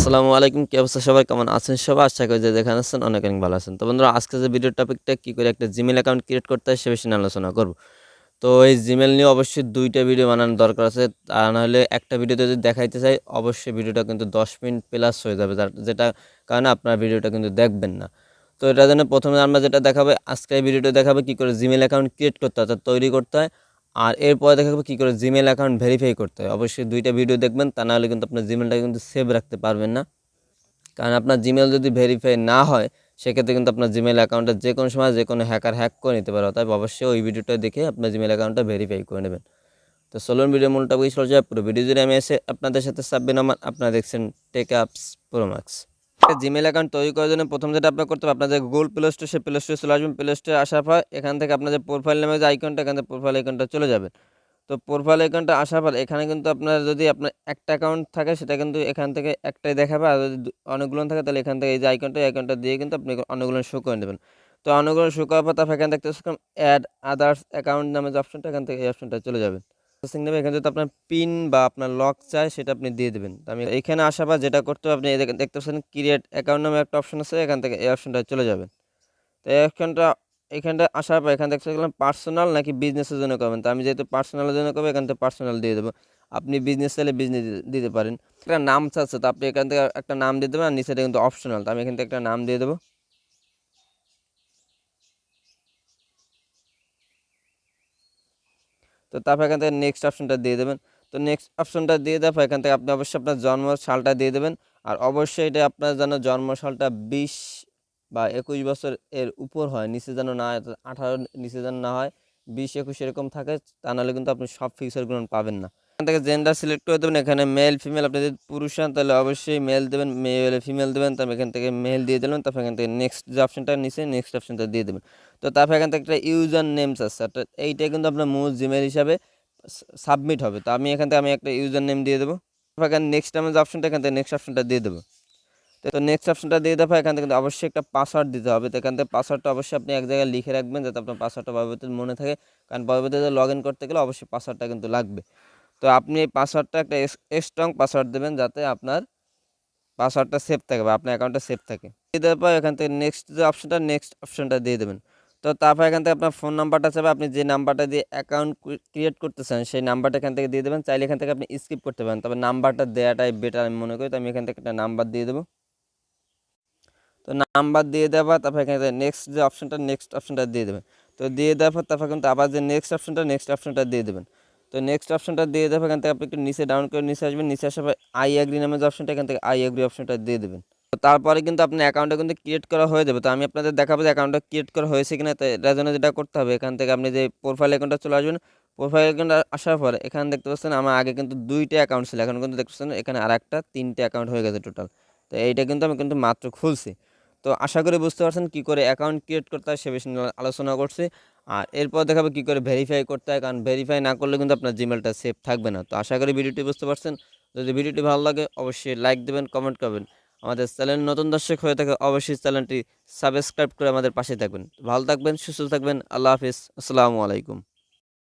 আসসালামু আলাইকুম। কি অবস্থা সবাই? কেমন আছেন সবাই? আশা করি যে যেখানে আছেন অনেক অনেক ভালো আছেন। তো বন্ধুরা, আজকে যে ভিডিও টপিকটা কী করে একটা জিমেল অ্যাকাউন্ট ক্রিয়েট করতে হয় সে বিষয়ে আলোচনা করব। তো এই জিমেল নিয়ে অবশ্যই দুইটা ভিডিও বানানোর দরকার আছে। তা নাহলে একটা ভিডিওতে যদি দেখাইতে চাই, অবশ্যই ভিডিওটা কিন্তু দশ মিনিট প্লাস হয়ে যাবে। যেটা কারণে আপনার ভিডিওটা কিন্তু দেখবেন না। তো এটা জন্য প্রথমে আমরা যেটা দেখাবে, আজকে এই ভিডিওটা দেখাবে কী করে জিমেল অ্যাকাউন্ট ক্রিয়েট করতে হয় তৈরি করতে হয়। আর এরপরে দেখাবো কী করে জিমেল অ্যাকাউন্ট ভেরিফাই করতে হয়। অবশ্যই দুইটা ভিডিও দেখবেন, তা নাহলে কিন্তু আপনার জিমেলটা কিন্তু সেভ রাখতে পারবেন না। কারণ আপনার জিমেল যদি ভেরিফাই না হয়, সেক্ষেত্রে কিন্তু আপনার জিমেল অ্যাকাউন্টে যে কোনো সময় যে কোনো হ্যাকার হ্যাক করে নিতে পারে। অতএব অবশ্যই ওই ভিডিওটা দেখে আপনার জিমেল অ্যাকাউন্টটা ভেরিফাই করে নেবেন। তো সোলোন ভিডিও মূলটা যায় পুরো ভিডিও জুড়ে আমি এসে আপনাদের সাথে সাববেন আমার আপনারা দেখছেন tech apps promax Gmail account তৈরি করার জন্য প্রথম যেটা আপনার করতে হবে, আপনার যে গুগল প্লে স্টোর সে প্লে স্টোরে চলে আসবেন। প্লে স্টোরে আসার পর এখান থেকে আপনার যে প্রোফাইল নামে যে আইকনটা এখান থেকে প্রোফাইল আইকনটা চলে যাবেন। তো প্রোফাইল আইকনটা আসার পর এখানে কিন্তু আপনার যদি আপনার একটা অ্যাকাউন্ট থাকে, সেটা কিন্তু এখান থেকে একটাই দেখাবে। আর যদি অনেকগুলো থাকে, তাহলে এখান থেকে এই যে আইকনটা আইকনটা দিয়ে কিন্তু আপনি অনেকগুলো শো করে নেবেন। তো অনেকগুলো শো করার পর তারপর এখানে দেখতে পাচ্ছেন অ্যাড আদার্স অ্যাকাউন্ট নামে যে অপশনটা এখান থেকে এই অপশনটা চলে যাবেন প্রসেসিং নেবে এখানে যদি আপনার পিন বা আপনার লক চাই, সেটা আপনি দিয়ে দেবেন। তো আমি এখানে আসার পর যেটা করতে হবে, আপনি দেখতে পাচ্ছেন ক্রিয়েট অ্যাকাউন্ট নামে একটা অপশন আছে, এখান থেকে এই অপশনটা চলে যাবেন। তো এই অপশনটা এখানটা আসার পর এখানে দেখতে গেলাম পার্সোনাল নাকি বিজনেসের জন্য করবেন? তো আমি যেহেতু পার্সোনালের জন্য করব, এখান থেকে পার্সোনাল দিয়ে দেবো। আপনি বিজনেস চাইলে বিজনেস দিতে পারেন। একটা নাম চাচ্ছে, তো আপনি এখান থেকে একটা নাম দিয়ে দেবেন, আর নিচেটা কিন্তু অপশনাল তো আমি এখান থেকে একটা নাম দিয়ে দেবো। তো তারপর এখান থেকে নেক্সট অপশনটা দিয়ে দেবেন। তো নেক্সট অপশনটা দিয়ে দেওয়ার এখান থেকে আপনি অবশ্যই আপনার জন্ম সালটা দিয়ে দেবেন। আর অবশ্যই এটা আপনার যেন জন্ম সালটা বিশ বা একুশ বছর এর উপর হয় নিচে যেন না হয়, আঠারো নিচে যেন না হয় বিশ একুশ এরকম থাকে তা নাহলে কিন্তু আপনি সব ফিচারগুলো পাবেন না। থেকে জেন্ডার সিলেক্ট করে দেবেন। এখানে মেল ফিমেল আপনি যদি পুরুষ হন তাহলে অবশ্যই মেল দেবেন। মেল ফিমেল দেবেন, তারপর এখান থেকে মেল দিয়ে দিলেন, তারপর এখান থেকে নেক্সট যে অপশনটা নিচে নেক্সট অপশনটা দিয়ে দেবেন। তো তারপর এখান থেকে একটা ইউজার নেমস আছে, অর্থাৎ এইটাই কিন্তু আপনার মূল জিমেল হিসাবে সাবমিট হবে। তো আমি এখান থেকে আমি একটা ইউজার নেম দিয়ে দেবো। তারপর এখানে নেক্সট আমার যে অপশনটা এখান থেকে নেক্সট অপশনটা দিয়ে দেবো। তো নেক্সট অপশনটা দিয়ে দেওয়ার এখান থেকে অবশ্যই একটা পাসওয়ার্ড দিতে হবে। তো এখান থেকে পাসওয়ার্ডটা অবশ্যই আপনি এক জায়গায় লিখে রাখবেন, যাতে আপনার পাসওয়ার্ডটা পরবর্তীতে মনে থাকে। কারণ পরবর্তীতে লগ ইন করতে গেলে অবশ্যই পাসওয়ার্ডটা কিন্তু লাগবে। তো আপনি এই পাসওয়ার্ডটা একটা স্ট্রং পাসওয়ার্ড দেবেন যাতে আপনার পাসওয়ার্ডটা সেভ থাকে বা আপনার অ্যাকাউন্টটা সেভ থাকে। দিয়ে দেওয়ার পর এখান থেকে নেক্সট যে অপশনটা নেক্সট অপশনটা দিয়ে দেবেন। তো তারপর এখান থেকে আপনার ফোন নাম্বারটা চাবে আপনি যে নাম্বারটা দিয়ে অ্যাকাউন্ট ক্রিয়েট করতে চান, সেই নাম্বারটা এখান থেকে দিয়ে দেবেন। চাইলে এখান থেকে আপনি স্কিপ করতে পারেন। তবে নাম্বারটা দেওয়াটাই বেটার আমি মনে করি। তো আমি এখান থেকে একটা নাম্বার দিয়ে দেবো। তো নাম্বার দিয়ে দেওয়া তারপর এখানে নেক্সট যে অপশনটা নেক্সট অপশনটা দিয়ে দেবেন। তো দিয়ে দেওয়ার পর তারপর কিন্তু আবার যে নেক্সট অপশনটা নেক্সট অপশনটা দিয়ে দেবেন। তো নেক্সট অপশনটা দিয়ে দেওয়ার এখান থেকে আপনি একটু নিচে ডাউন করে নিচে আসবেন, নিচে আসার পর আই অ্যাগ্রি নামে যে অপশনটা এখান থেকে আই অ্যাগ্রি অপশনটা দিয়ে দেবেন। তো তারপরে কিন্তু আপনার অ্যাকাউন্টটা কিন্তু ক্রিয়েট করা হয়ে যাবে। তো আমি আপনাদের দেখাবো যে অ্যাকাউন্টটা ক্রিয়েট করা হয়েছে কিনা, তো এটার জন্য যেটা করতে হবে, এখান থেকে আপনি যে প্রোফাইল অ্যাকাউন্টটা চলে আসবেন প্রোফাইল অ্যাকাউন্ট আসার পরে এখানে দেখতে পাচ্ছেন আমার আগে কিন্তু দুইটা অ্যাকাউন্ট ছিল। এখন কিন্তু দেখতে পাচ্ছেন এখানে আর একটা তিনটে অ্যাকাউন্ট হয়ে গেছে টোটাল তো এইটা কিন্তু আমি কিন্তু মাত্র খুলছি। তো আশা করি বুঝতে পারছেন কী করে অ্যাকাউন্ট ক্রিয়েট করতে হয়, সে বিষয়ে আলোচনা করছি। আর এরপর দেখাবো কী করে ভেরিফাই করতে হয়, কারণ ভেরিফাই না করলে কিন্তু আপনার জিমেলটা সেফ থাকবে না। তো আশা করি ভিডিওটি বুঝতে পারছেন। যদি ভিডিওটি ভালো লাগে, অবশ্যই লাইক দেবেন কমেন্ট করবেন। আমাদের চ্যানেল নতুন দর্শক হয়ে থাকে অবশ্যই চ্যানেলটি সাবস্ক্রাইব করে আমাদের পাশে থাকবেন। ভালো থাকবেন, সুস্থ থাকবেন, আল্লাহ হাফিজ, আসসালামু আলাইকুম।